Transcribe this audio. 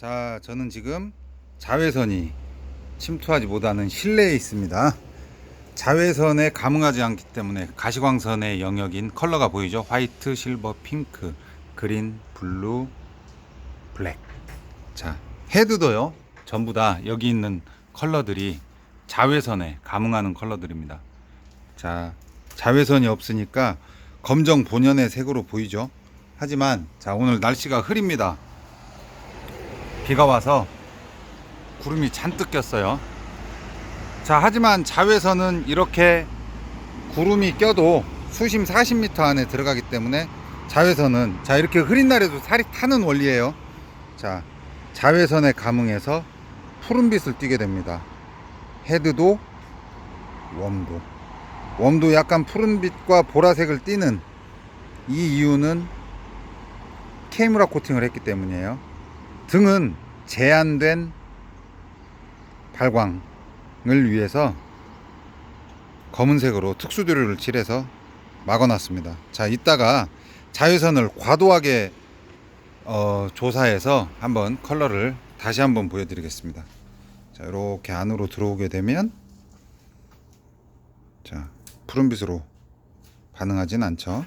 자, 저는 지금 자외선이 침투하지 못하는 실내에 있습니다. 자외선에 감응하지 않기 때문에 가시광선의 영역인 컬러가 보이죠? 화이트, 실버, 핑크, 그린, 블루, 블랙. 자, 헤드도요. 전부 다 여기 있는 컬러들이 자외선에 감응하는 컬러들입니다. 자, 자외선이 없으니까 검정 본연의 색으로 보이죠? 하지만 자, 오늘 날씨가 흐립니다. 비가 와서 구름이 잔뜩 꼈어요. 자, 하지만 자외선은 이렇게 구름이 껴도 수심 40m 안에 들어가기 때문에 자외선은 자, 이렇게 흐린 날에도 살이 타는 원리예요. 자, 자외선에 감응해서 푸른빛을 띠게 됩니다. 헤드도 웜도 웜도 약간 푸른빛과 보라색을 띠는 이 이유는 케이무라 코팅을 했기 때문이에요. 등은 제한된 발광을 위해서 검은색으로 특수드릴을 칠해서 막아놨습니다. 자, 이따가 자외선을 과도하게 어, 조사해서 한번 컬러를 다시 한번 보여드리겠습니다. 자, 이렇게 안으로 들어오게 되면 자, 푸른빛으로 반응하진 않죠.